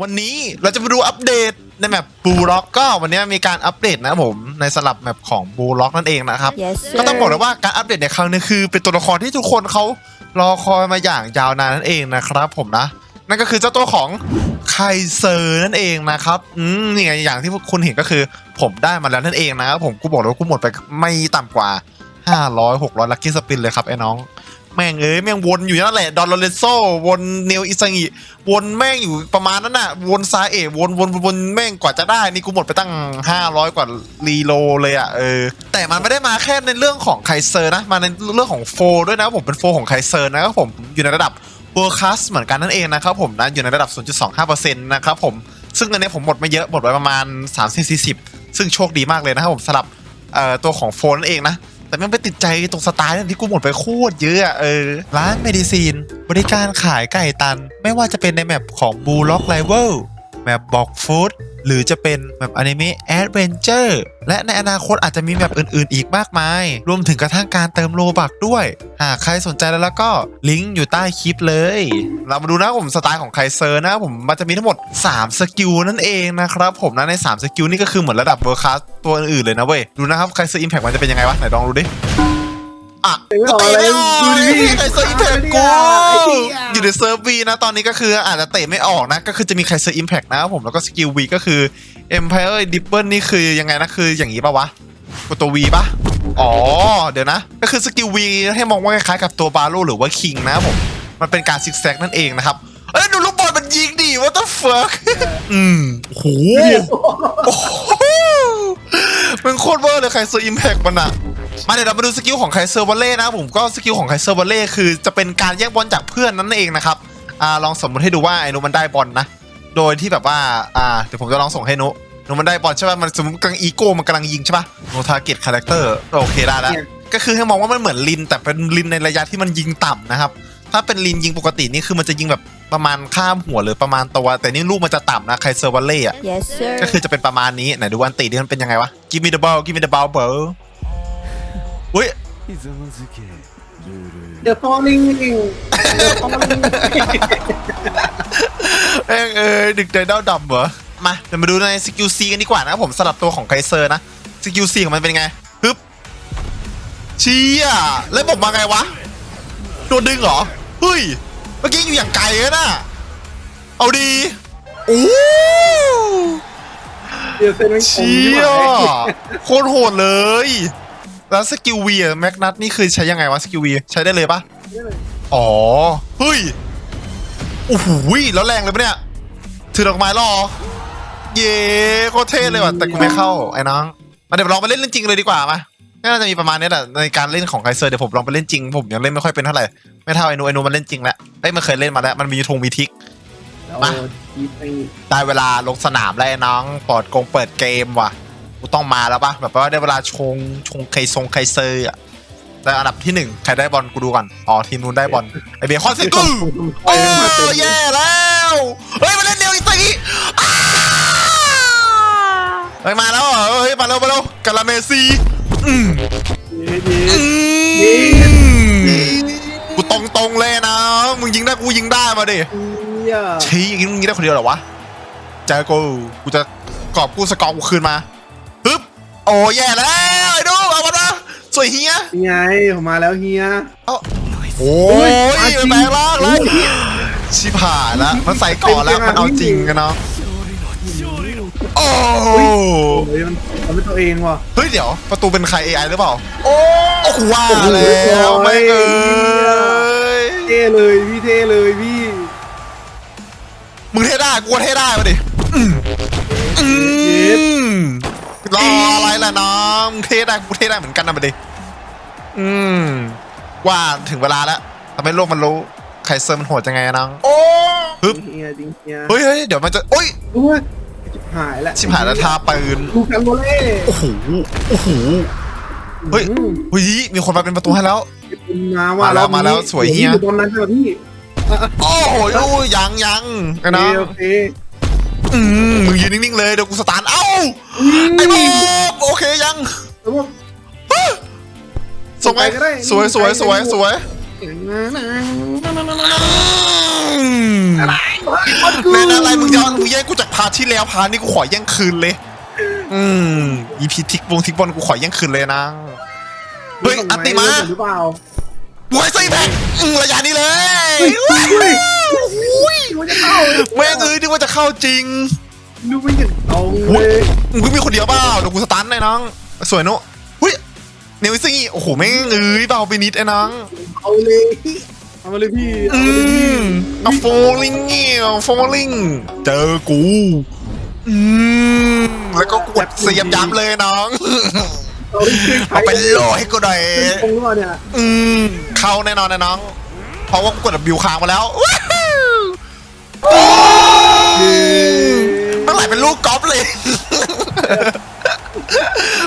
วันนี้เราจะมาดูอัปเดตในแมปบูล็อกก็วันนี้มีการอัปเดตนะครับผมในสลับแมปของบูล็อกนั่นเองนะครับ Yes ก็ต้องบอกเล sir ยว่าการอัปเดตในครั้งนี้คือ เป็นตัวละครที่ทุกคนเขารอคอยมาอย่างยาวนานนั่นเองนะครับผมนะ นั่นก็คือเจ้าตัวของไคเซอร์นั่นเองนะครับอืมนี่ไงอย่างที่พวกคุณเห็นก็คือ ผมได้มาแล้วนั่นเองนะครับผมกูบอกเลยว่ากูหมดไปไม่ต่ำกว่า 500 600ลัคกี้สปินเลยครับไอ้น้อง แม่งเอ้ยแม่งวนอยู่นั่นแหละดอนโลเรนโซวนเนลอิซังิวนแม่งอยู่ประมาณนั้นน่ะ วนซาเอะวนวนวนวนแม่งกว่าจะได้นี่กูหมดไปตั้ง 500 กว่ารีโลเลยอะเออแต่มันไม่ได้มาแค่ในเรื่องของไคเซอร์นะมาในเรื่องของโฟด้วยนะผมเป็นโฟของไคเซอร์นะครับผมอยู่ในระดับเวอร์คัสเหมือนกันนั่นเองนะครับผมนะอยู่ในระดับ 0.25%นะครับผมซึ่งอันนี้ผมหมดไม่เยอะหมดไปประมาณ30-40 ซึ่งโชคดีมากเลยนะครับผมสำหรับตัวของโฟนนั่นเองนะ แต่ไม่ไปติดใจตรงสไตล์นั่นที่กูหมดไปโคตรเยอะอะเออ ร้านเมดิซีน บริการขายไก่ตัน ไม่ว่าจะเป็นในแมปของบูล็อกไลเวลแมปบอกฟู้ด หรือจะเป็นแมปอนิเมะแอดเวนเจอร์และในอนาคตอาจจะมีแมปอื่นๆ อีกมากมาย รวมถึงกระทั่งการเติมโลบักด้วย หากใครสนใจแล้วแล้วก็ลิงก์อยู่ใต้คลิปเลย เรามาดูนะผมสไตล์ของไคเซอร์นะผมมันจะมีทั้งหมด 3 สกิลนั่นเองนะครับผมนะใน 3 สกิลนี่ก็คือเหมือนระดับเวอร์คัสตัวอื่นๆเลยนะเว้ย ดูนะครับไคเซอร์อิมแพคมันจะเป็นยังไงวะไหนลองดูดิ อะเตะไม่ออกเลยเตะไม่ออกดูดิไคเซอร์อิมแพคกูไอ้เหี้ยอยู่ในเซิร์ฟวีนะ ตอนนี้ก็คืออาจจะเตะไม่ออกนะ ก็คือจะมีไคเซอร์อิมแพคนะครับผมแล้วก็สกิลวีก็คือ Empire d i p p l e นี่คือยังไงนะคืออย่างนี้ปะวะกดตัววีปะอ๋อ เดี๋ยวนะ ก็คือสกิลวีให้มองว่าคล้ายๆกับตัวบาโลหรือว่าคิงนะครับผม มันเป็นการซิกแซกนั่นเองนะครับ เอ้ยดูลูกบอลมันยิงดิ what the fuck อืมโอ้โหโอ้โหมันโคตรเวอร์เลยไคเซอร์อิมแพคมันอะ มาเดี๋ยวเรามาดูสกิลของไคเซอร์วอลเล่นะครับผมก็สกิลของไคเซอร์วอลเล่คือจะเป็นการแย่งบอลจากเพื่อนนั่นเองนะครับอ่าลองสมมติให้ดูว่าไอ้นุมันได้บอลนะ โดยที่แบบว่าอ่าเดี๋ยวผมจะลองส่งให้นุนุมันได้บอลใช่ป่ะมันสมมติกำลังอีโก้มันกำลังยิงใช่ป่ะโนทาร์เก็ตคาแรคเตอร์โอเคได้แล้วก็คือให้มองว่ามันเหมือนลินแต่เป็นลินในระยะที่มันยิงต่ำนะครับถ้าเป็นลินยิงปกตินี่คือมันจะยิงแบบประมาณข้ามหัวหรือประมาณตัว แต่นี่ลูกมันจะต่ำนะไคเซอร์วอลเล่อะก็คือจะเป็นประมาณนี้ไหนดูอันตีดิมันเป็นยังไงวะ Give me the ball Give me the ball bro อุ้ยเดี๋ยวพอลิงเอ้ยเอ้ยดึกไดดาวดับเหรอ มาเดี๋ยวมาดูในสกิลซีกันดีกว่านะผมสลับตัวของไคเซอร์นะสกิลซีของมันเป็นไงฮึบชี่ะแล้วผมมาไงวะ โดนดึงเหรอ เฮ้ย เมื่อกี้อยู่อย่างไกลเลยนะเอาดีโอ้เหเชี่ยโคตรโหดเลย แล้วสกิลวีอะแม็กนัทนี่คือใช้ยังไงวะสกิลวีใช้ได้เลยปะอ๋อ เฮ้ย โอ้โหแล้วแรงเลยปะเนี่ย ถือดอกไม้รอเย้โคตรเท่เลยว่ะ แต่กูไม่เข้าไอ้น้องมาเดี๋ยวลองไปเล่นเล่นจริงเลยดีกว่ามาน่าจะมีประมาณนี้แหละในการเล่นของไคเซอร์เดี๋ยวผมลองไปเล่นจริงผมยังเล่นไม่ค่อยเป็นเท่าไหร่ไม่เท่าไอ้นูไอ้นูมันเล่นจริงแล้วเอ้ยมันเคยเล่นมาแล้วมันมีทงมีทิกมาโอ้ทีไปได้เวลาลงสนามแล้วไอ้น้องเปิดกงเปิดเกมว่ะ กูต้องมาแล้วปะแบบว่าได้เวลาชงชงไคซงไคเซอร์อะแต่อันดับที่หนึ่งใครได้บอลกูดูก่อนอ๋อทีมนู้นได้บอลไอเบคอนซิกูโอ้แย่แล้วเฮ้ยมาเล่นเดียวอีกตีอ้าเฮ้ยมาแล้วเหรอเฮ้ยมาแล้วมาแล้วกาลาเมซีอืมดีอืดีมกูตรงตรงๆเลยนะมึงยิงได้กูยิงได้มาดิเหี้ยชี้ยิงมึงยิงได้คนเดียวเหรอวะเจอกูกูจะกอบกู้สกอร์กูคืนมาฮึบ โอ้แย่แล้วไอ้ดูเอามาละสวยเฮียนี่ไงผมมาแล้วเฮีย เอ้าโอ้ยมาจริงแปลงร่างเลยชิบหายแล้วมันใส่ก่อนแล้วมันเอาจริงกันเนาะโอ้โอ้ยมันมันเป็นตัวเองว่ะ เฮ้ยเดี๋ยวประตูเป็นใคร AI หรือเปล่า โอ้โอ้ว่าแล้วไม่งเอ้ยเท่เลยพี่เท่เลยพี่ มึงเท่ได้กูก็เท่ได้มาดิอืมอืม รออะไรล่ะน้องมึงเท่ได้กูเท่ได้เหมือนกันนะมาดิอืม ว่าถึงเวลาแล้วทำให้โลกมันรู้ใครเซอร์มันโหดยังไงอะน้อง โอ้ฮึบเฮียจริงเฮียเฮ้ยเฮ้ยเดี๋ยวมันจะโอ้ยโอ้ยชิบหายแล้วชิบหายแล้วทาปืนลูกกันโบเล่โอ้โหโอ้โหเฮ้ยอืมเฮ้ยมีคนมาเป็นประตูให้แล้วมาว่ามาแล้วมาแล้วสวยเฮียตอนนั้นใช่ไหมพี่อะอะโอ้โหลูกยังยังไอ้น้องโอเคอืมมึงยืนนิ่งๆเลยเดี๋ยวกูสตาร์ทเอ้า ไอ้บอมโอเคยังแล้วว่าส่งไปส่งไปก็ได้สวยสวยสวยสวยแม่นอะไรมึงย้อนมึงแย่งกูจากพาร์ทที่แล้วพาร์ทนี้กูขอแย่งคืนเลย อืมอีพีทิกวงทิกบอลกูขอแย่งคืนเลยนะเฮ้ยอัตติมาหรือเปล่าบวยไส้แพ็กอืมระยะนี้เลยเฮ้ยเฮ้ยเฮ้ยมันจะเข้าแม่งเอ้ยนึกว่าจะเข้าจริง ดูไม่เห็นตรงอุ๊เลยยมึงก็มีคนเดียวเปล่าเดี๋ยวกูสตันเลยน้อง สวยเนอะหุ้ยเนวิซี่โอ้โหแม่งเอ้ยเบาไปนิดไอ้น้องเอาเลยเอามาเลยพี่เอาอืมาเลยพี่มเอาโฟลิงเงี้ยโฟลิงเจอกูอืมแล้วก็กดเสียบย้ำเลยน้องเอาเลยพี่เอาไปโหลให้กูหน่อยตรงหรือเปล่าเนี่ยอืมเข้าแน่นอนนะน้อง เพราะว่ากูกดบิวค้างมาแล้วว้าวแม่ง ไหลเป็นลูกกอล์ฟเลย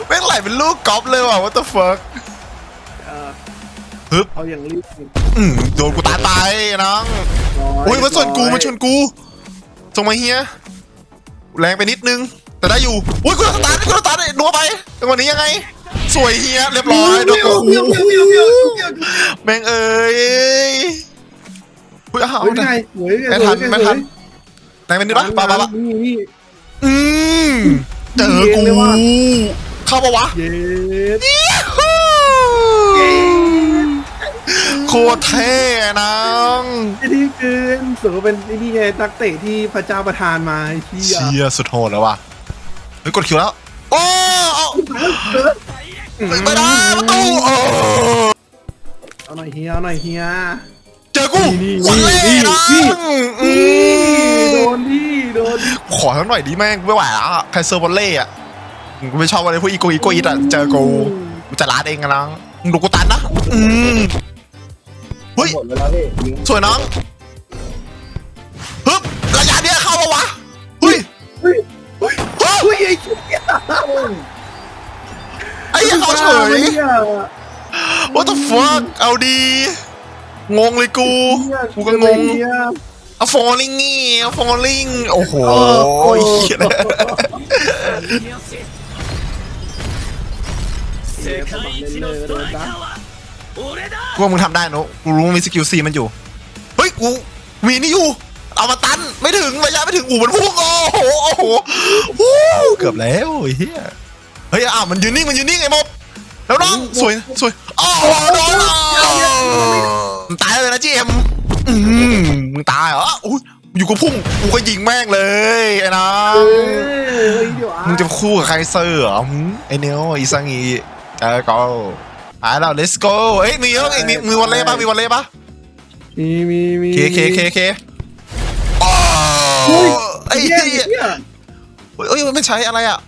แม่งไหลเป็นลูกกอล์ฟเลยว่ะ what the fuck เออฮึบเอาอย่างรีบอืมโดนกูตายไปน้องโอ้ยมาส่วนกูมาชนกูส่งมาเฮียแรงไปนิดนึง แต่ได้อยู่อุ้ยกูโดนสตาร์ทกูโดนสตาร์ทนัวไปจังหวะนี้ยังไง สวยเฮียเรียบร้อยโดนเบี้ยวโอ้โหเบี้ยวเบี้ยวเบี้ยวเบี้ยวเบี้ยวแม่งเอ้ยอุ้ยอ้าว เฮ้ยไงเฮ้ยไม่ทันไม่ทัน แรงไปนิดปะปะปะปะนี่นี่ อืมเจอเย็กูนเลยว่ะเข้าปะวะเย็ดโคตรเท่น้องไอ้ที่เกินสูงเป็นไอ้นี่ไงตักเตะที่พระเจ้าประทานมาไอ้ที่อะเชียสุดโหดแล้วว่ะเฮ้ยกดคิวแล้ว โอ้เอาไม่ได้ประตูโอ้เอาหน่อยเฮียเอาหน่อยเฮียเจอกูนี่วันเล่นี่นะนี่อืโดมนดิ โดนดิขอสักหน่อยดิแม่งกูไม่ไหวแล้วอะไคเซอร์บอลเล่อะกูไม่ชอบอะไรพวกอีโกอีโกอีดอะเจอกูกูจะลาดเองกันนะมึงดูกูตันนะอืมเฮ้ยหมดเวลาพี่ยิงสวยน้องฮึบระยะเนี้ยเข้าปะวะเฮ้ยเฮ้ยเฮ้ยเฮ้ยเฮ้ยไอ้เหี้ยไอ้เหี้ยังเขาเฉย What the fuck เอาดี งงเลยกู กูก็งง เเอาโฟลิงงี้เอาโฟลิงโอ้โหโอ้ยกูว่ามึงทำได้นุกูรู้มีสกิลซีมันอยู่ เฮ้ยกูมีนี่อยู่ เอามาตันไม่ถึงระยะไม่ถึงอู่มันพุ่งโอ้โหโอ้โหเกือบแล้วเฮียเฮ้ยอ้าวมันยืนนิ่งมันยืนนิ่งไอ้มบแล้วน้องสวยสวยโอ้โหโดนตายเลยนะจีเอ็ม อืมมึงตายเหรออุ้ยอยู่กับพุ่งกูก็ยิงแม่งเลยไอ้น้อเองอเดี๋ยวอะมึงจะคู่กับใครเซอร์เหรอหืมไอเนียวอีซังอีเจอก็หายแล้ว let's go เอ้ยมีเยอะเอ้ยมีมีวอลเล่ปะมีวอลเล่ปะมีมีมีเคเคเคเคโอ้เฮ้ยไอ้เหี้เหี้ยยเหี้ยเฮ้ยเอ้ยมันใช้อะไรอะ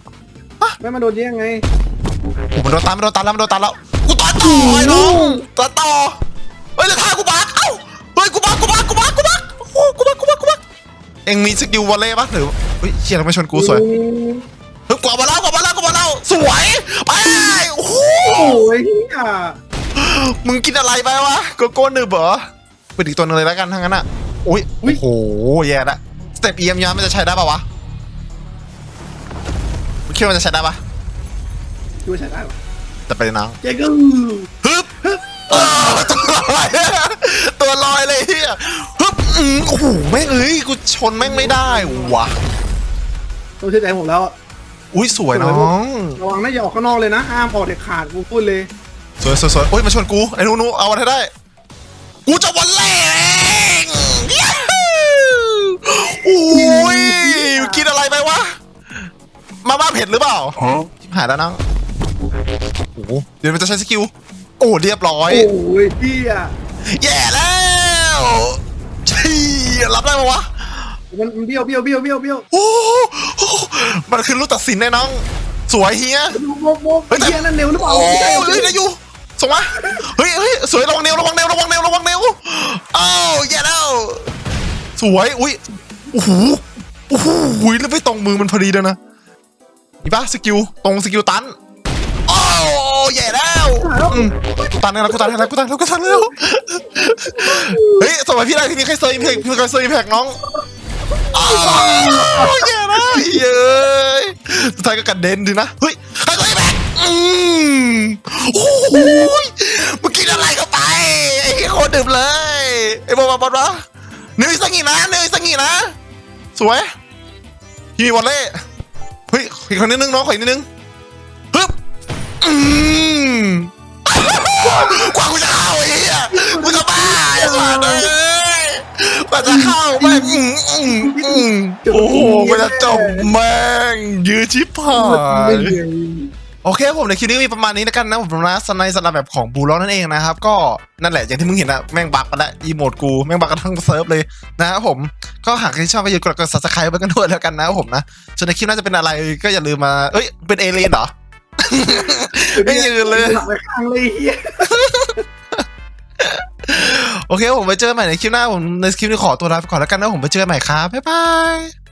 ไม่มาโดนแย่งไงโอ้มันโดนตันมันโดนตันแล้วมันโดนตันแล้วกูตัดต่อไอ้น้องตัดต่อเฮ้ยแล้วท่ากูบัก เอ็งมีสกิลวอลเล่ปะหรือเฮ้ยเชี่ยทำไมชนกูสวยเฮ้ยกว่ามาแล้วกว่ามาแล้วกว่ามาแล้วสวยไปโอ้โหโอ้ยเฮียมึงกินอะไรไปวะโกโก้หนึบเหรอเปิดอีกตัวหนึงเลยแล้วกันทั้งนั้นอะอุ้ยโอ้โหแย่ละสเต็ปเอียมยามันจะใช้ได้ปะวะมึงคิดว่ามันจะใช้ได้ปะดูใช้ได้ปะแต่ไปนะเจ๊กูฮึบอ้าวตัวลอยตัวลอยเลยเฮียฮึบ อืมโอ้โหแม่งเอ้ยกูชนแม่งไม่ได้วะต้องเชื่อใจผมแล้ว อุ้ยสวยน้องระวังนะอย่าออกข้างนอกเลยนะห้ามออกเด็ดขาดกูพูดเลยสวยสวยสวยโอ้ยมาชนกูไอ้หนูหนูเอาวันให้ได้ กูจะวันแรกเองย้าฮูโอ้ยกินอะไรไปวะมาบ้าเผ็ดหรือเปล่าชิบหายแล้วน้องโอ้โหเดี๋ยวมันจะใช้สกิลโอ้เรียบร้อยโอ้ยเฮียแย่แล้ว ชี่รับได้ปะวะมันเบี้ยวเบี้ยวเบี้ยวเบี้ยวเบี้ยวโอ้โหมันคือลูกตัดสินแน่น้อง สวยเฮียโมกโมกโมกเฮียนั่นเร็วหรือเปล่าโอ้ยเฮ้ยได้อยู่ส่งมาเฮ้ยเฮ้ยสวยระวังเนวระวังเนวระวังเนวระวังเนวอ้าวแย่แล้วสวยอุ้ยโอ้โหโอ้โหแล้วไปตรงมือมันพอดีเลยนะนี่ปะสกิลตรงสกิลตันโอ้แย่แล้วกูตันแล้วกูตันแล้วกูตันแล้วกูตันแล้ว เฮ้ยสมัยพี่ได้ที่มีใครเซอร์อิมแพกพี่เคยเซอร์อิมแพกน้องอ้าวแย่นะเย้ยสุดท้ายก็กระเด็นดีนะเฮ้ยใครเซอร์อิมแพกอืมโอ้โหมึงกินอะไรเข้าไปไอ้โคตรดื่มเลยไอ้บอลบอลวะหนึ่งสังงีนะหนึ่งสังงีนะ สวยพี่มีวอลเล่เฮ้ยอีกคนนิดนึงน้องขออีกนิดนึงฮึบอืม กว่ากูจะเข้าไอ้เหี้ยมึงก็บ้าไอ้สัตว์เอ้ยกว่าจะเข้าแม่งอืมอืมอืมโอ้โหกว่าจะจบแม่งยื้อชิบหาย โอเคผมในคลิปนี้มีประมาณนี้แล้วกันนะผมนะสไนสำหรับแบบของบูล็อกนั่นเองนะครับก็นั่นแหละอย่างที่มึงเห็นอะแม่งบักกันละอีโมดกูแม่งบักกันทั้งเซิร์ฟเลยนะครับผมก็หากใครชอบก็อย่าลืมกดกดซับสไครป์ไว้กันด้วยแล้วกันนะครับผมนะส่วนในคลิปน่าจะเป็นอะไรก็อย่าลืมมาเอ้ยเป็นเอเลนเหรอ ไม่ยืนเลย หลับไปข้างเลยไอ้เฮียโอเคผมไปเจอกันใหม่ในคลิปหน้าผมในคลิปนี้ขอตัวลาไปก่อนแล้วกันนะผมไปเจอกันใหม่ครับ บ๊ายบาย